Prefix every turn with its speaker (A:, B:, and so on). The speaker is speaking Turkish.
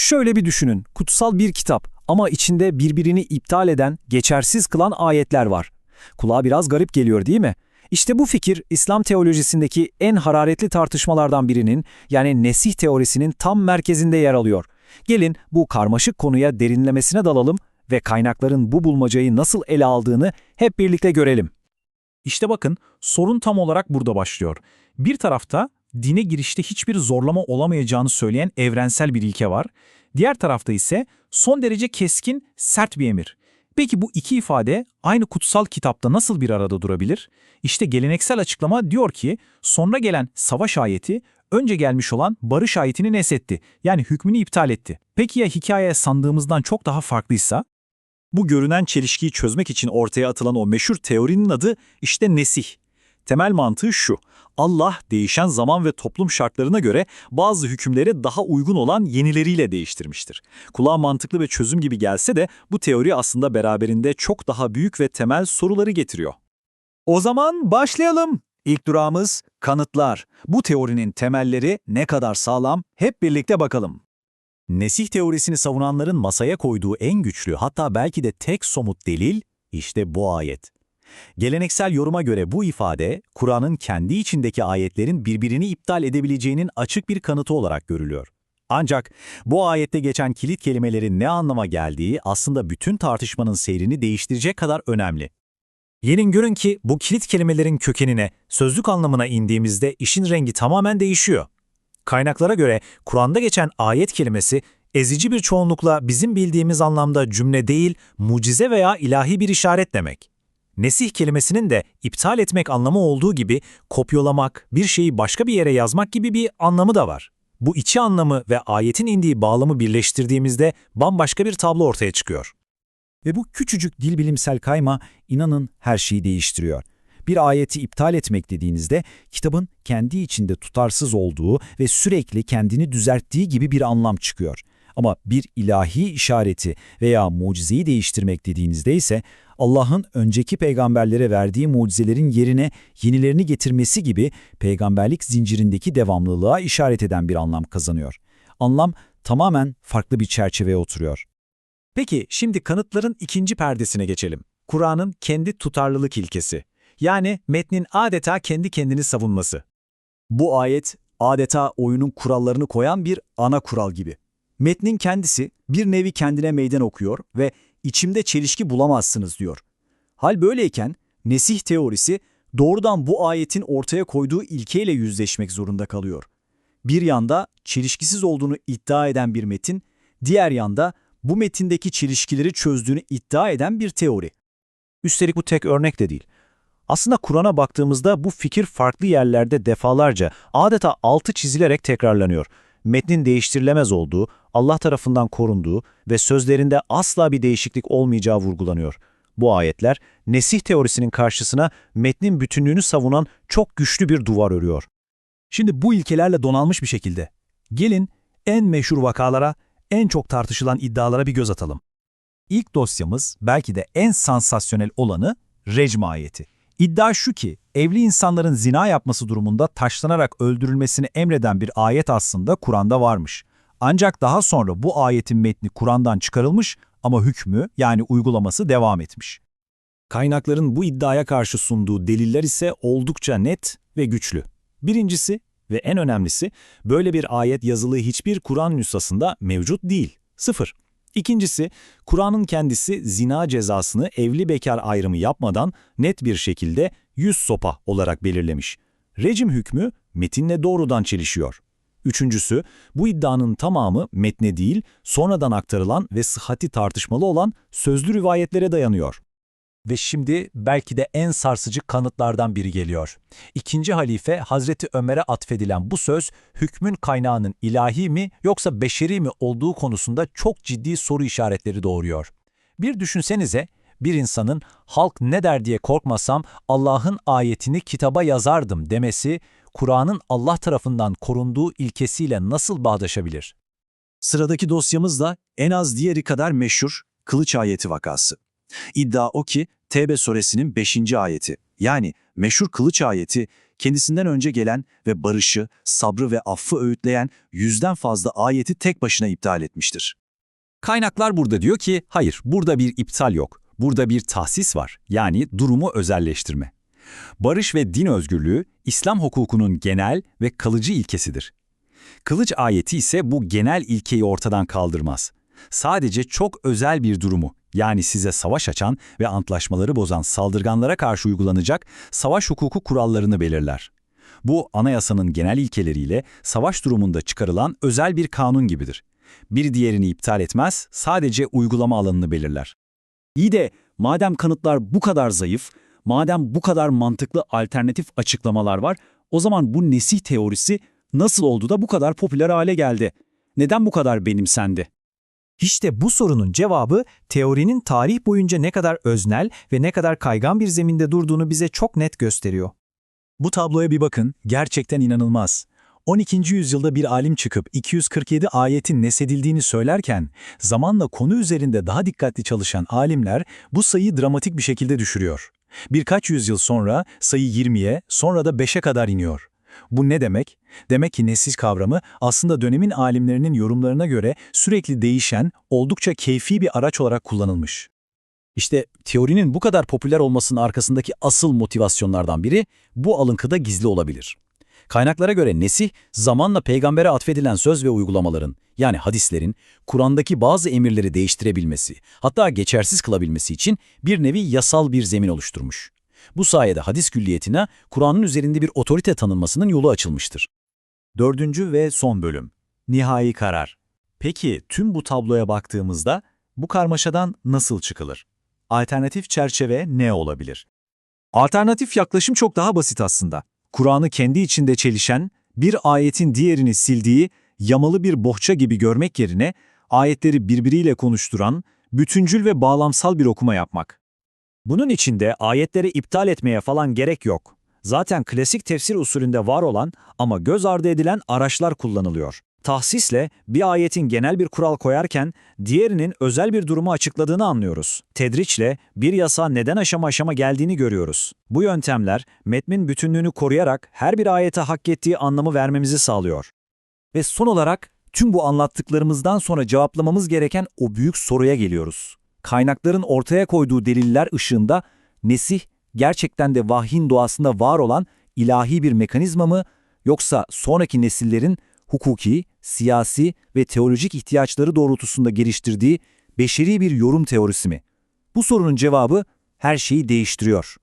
A: Şöyle bir düşünün, kutsal bir kitap ama içinde birbirini iptal eden, geçersiz kılan ayetler var. Kulağa biraz garip geliyor değil mi? İşte bu fikir İslam teolojisindeki en hararetli tartışmalardan birinin yani nesih teorisinin tam merkezinde yer alıyor. Gelin bu karmaşık konuya derinlemesine dalalım ve kaynakların bu bulmacayı nasıl ele aldığını hep birlikte görelim.
B: İşte bakın sorun tam olarak burada başlıyor. Bir tarafta dine girişte hiçbir zorlama olamayacağını söyleyen evrensel bir ilke var. Diğer tarafta ise son derece keskin, sert bir emir. Peki bu iki ifade aynı kutsal kitapta nasıl bir arada durabilir? İşte geleneksel açıklama diyor ki sonra gelen savaş ayeti önce gelmiş olan barış ayetini nesetti. Yani hükmünü iptal etti. Peki ya hikaye sandığımızdan çok daha farklıysa?
C: Bu görünen çelişkiyi çözmek için ortaya atılan o meşhur teorinin adı işte nesih. Temel mantığı şu, Allah değişen zaman ve toplum şartlarına göre bazı hükümleri daha uygun olan yenileriyle değiştirmiştir. Kulağa mantıklı ve çözüm gibi gelse de bu teori aslında beraberinde çok daha büyük ve temel soruları getiriyor.
D: O zaman başlayalım. İlk durağımız kanıtlar. Bu teorinin temelleri ne kadar sağlam hep birlikte bakalım.
C: Nesih teorisini savunanların masaya koyduğu en güçlü hatta belki de tek somut delil işte bu ayet. Geleneksel yoruma göre bu ifade, Kur'an'ın kendi içindeki ayetlerin birbirini iptal edebileceğinin açık bir kanıtı olarak görülüyor. Ancak bu ayette geçen kilit kelimelerin ne anlama geldiği aslında bütün tartışmanın seyrini değiştirecek kadar önemli. Gelin görün ki bu kilit kelimelerin kökenine, sözlük anlamına indiğimizde işin rengi tamamen değişiyor. Kaynaklara göre Kur'an'da geçen ayet kelimesi ezici bir çoğunlukla bizim bildiğimiz anlamda cümle değil, mucize veya ilahi bir işaret demek. Nesih kelimesinin de iptal etmek anlamı olduğu gibi kopyalamak, bir şeyi başka bir yere yazmak gibi bir anlamı da var. Bu içi anlamı ve ayetin indiği bağlamı birleştirdiğimizde bambaşka bir tablo ortaya çıkıyor.
D: Ve bu küçücük dil bilimsel kayma inanın her şeyi değiştiriyor. Bir ayeti iptal etmek dediğinizde kitabın kendi içinde tutarsız olduğu ve sürekli kendini düzelttiği gibi bir anlam çıkıyor. Ama bir ilahi işareti veya mucizeyi değiştirmek dediğinizde ise Allah'ın önceki peygamberlere verdiği mucizelerin yerine yenilerini getirmesi gibi peygamberlik zincirindeki devamlılığa işaret eden bir anlam kazanıyor. Anlam tamamen farklı bir çerçeveye oturuyor.
C: Peki şimdi kanıtların ikinci perdesine geçelim. Kur'an'ın kendi tutarlılık ilkesi. Yani metnin adeta kendi kendini savunması. Bu ayet adeta oyunun kurallarını koyan bir ana kural gibi. Metnin kendisi bir nevi kendine meydan okuyor ve içimde çelişki bulamazsınız diyor. Hal böyleyken nesih teorisi doğrudan bu ayetin ortaya koyduğu ilkeyle yüzleşmek zorunda kalıyor. Bir yanda çelişkisiz olduğunu iddia eden bir metin, diğer yanda bu metindeki çelişkileri çözdüğünü iddia eden bir teori. Üstelik bu tek örnek de değil. Aslında Kur'an'a baktığımızda bu fikir farklı yerlerde defalarca adeta altı çizilerek tekrarlanıyor. Metnin değiştirilemez olduğu, Allah tarafından korunduğu ve sözlerinde asla bir değişiklik olmayacağı vurgulanıyor. Bu ayetler nesih teorisinin karşısına metnin bütünlüğünü savunan çok güçlü bir duvar örüyor.
D: Şimdi bu ilkelerle donanmış bir şekilde gelin en meşhur vakalara, en çok tartışılan iddialara bir göz atalım. İlk dosyamız belki de en sansasyonel olanı recm ayeti. İddia şu ki evli insanların zina yapması durumunda taşlanarak öldürülmesini emreden bir ayet aslında Kur'an'da varmış. Ancak daha sonra bu ayetin metni Kur'an'dan çıkarılmış ama hükmü yani uygulaması devam etmiş.
C: Kaynakların bu iddiaya karşı sunduğu deliller ise oldukça net ve güçlü. Birincisi ve en önemlisi böyle bir ayet yazılı hiçbir Kur'an nüshasında mevcut değil. Sıfır. İkincisi, Kur'an'ın kendisi zina cezasını evli bekar ayrımı yapmadan net bir şekilde yüz sopa olarak belirlemiş. Rejim hükmü metinle doğrudan çelişiyor. Üçüncüsü, bu iddianın tamamı metne değil, sonradan aktarılan ve sıhhati tartışmalı olan sözlü rivayetlere dayanıyor. Ve şimdi belki de en sarsıcı kanıtlardan biri geliyor. İkinci halife Hazreti Ömer'e atfedilen bu söz, hükmün kaynağının ilahi mi yoksa beşeri mi olduğu konusunda çok ciddi soru işaretleri doğuruyor. Bir düşünsenize, bir insanın halk ne der diye korkmasam Allah'ın ayetini kitaba yazardım demesi, Kur'an'ın Allah tarafından korunduğu ilkesiyle nasıl bağdaşabilir? Sıradaki dosyamız da en az diğeri kadar meşhur kılıç ayeti vakası. İddia o ki Tevbe suresinin 5. ayeti yani meşhur kılıç ayeti
E: kendisinden önce gelen ve barışı, sabrı ve affı öğütleyen yüzden fazla ayeti tek başına iptal etmiştir.
C: Kaynaklar burada diyor ki hayır burada bir iptal yok. Burada bir tahsis var yani durumu özelleştirme. Barış ve din özgürlüğü İslam hukukunun genel ve kalıcı ilkesidir. Kılıç ayeti ise bu genel ilkeyi ortadan kaldırmaz. Sadece çok özel bir durumu yani size savaş açan ve antlaşmaları bozan saldırganlara karşı uygulanacak savaş hukuku kurallarını belirler. Bu anayasanın genel ilkeleriyle savaş durumunda çıkarılan özel bir kanun gibidir. Bir diğerini iptal etmez, sadece uygulama alanını belirler.
A: İyi de madem kanıtlar bu kadar zayıf, madem bu kadar mantıklı alternatif açıklamalar var, o zaman bu nesih teorisi nasıl oldu da bu kadar popüler hale geldi? Neden bu kadar benimsendi?
F: İşte bu sorunun cevabı teorinin tarih boyunca ne kadar öznel ve ne kadar kaygan bir zeminde durduğunu bize çok net gösteriyor.
B: Bu tabloya bir bakın, gerçekten inanılmaz. 12. yüzyılda bir alim çıkıp 247 ayetin nesedildiğini söylerken, zamanla konu üzerinde daha dikkatli çalışan alimler bu sayıyı dramatik bir şekilde düşürüyor. Birkaç yüzyıl sonra sayı 20'ye, sonra da 5'e kadar iniyor. Bu ne demek? Demek ki nesil kavramı aslında dönemin alimlerinin yorumlarına göre sürekli değişen, oldukça keyfi bir araç olarak kullanılmış.
A: İşte teorinin bu kadar popüler olmasının arkasındaki asıl motivasyonlardan biri bu alıntıda gizli olabilir. Kaynaklara göre nesih, zamanla peygambere atfedilen söz ve uygulamaların, yani hadislerin, Kur'an'daki bazı emirleri değiştirebilmesi, hatta geçersiz kılabilmesi için bir nevi yasal bir zemin oluşturmuş. Bu sayede hadis külliyetine Kur'an'ın üzerinde bir otorite tanınmasının yolu açılmıştır.
C: Dördüncü ve son bölüm. Nihai karar. Peki tüm bu tabloya baktığımızda bu karmaşadan nasıl çıkılır? Alternatif çerçeve ne olabilir?
B: Alternatif yaklaşım çok daha basit aslında. Kur'an'ı kendi içinde çelişen, bir ayetin diğerini sildiği, yamalı bir bohça gibi görmek yerine ayetleri birbiriyle konuşturan, bütüncül ve bağlamsal bir okuma yapmak.
A: Bunun için de ayetleri iptal etmeye falan gerek yok. Zaten klasik tefsir usulünde var olan ama göz ardı edilen araçlar kullanılıyor. Tahsisle bir ayetin genel bir kural koyarken diğerinin özel bir durumu açıkladığını anlıyoruz. Tedriçle bir yasa neden aşama aşama geldiğini görüyoruz. Bu yöntemler metnin bütünlüğünü koruyarak her bir ayete hak ettiği anlamı vermemizi sağlıyor. Ve son olarak tüm bu anlattıklarımızdan sonra cevaplamamız gereken o büyük soruya geliyoruz. Kaynakların ortaya koyduğu deliller ışığında nesih gerçekten de vahyin doğasında var olan ilahi bir mekanizma mı yoksa sonraki nesillerin hukuki, siyasi ve teolojik ihtiyaçları doğrultusunda geliştirdiği beşeri bir yorum teorisi mi? Bu sorunun cevabı her şeyi değiştiriyor.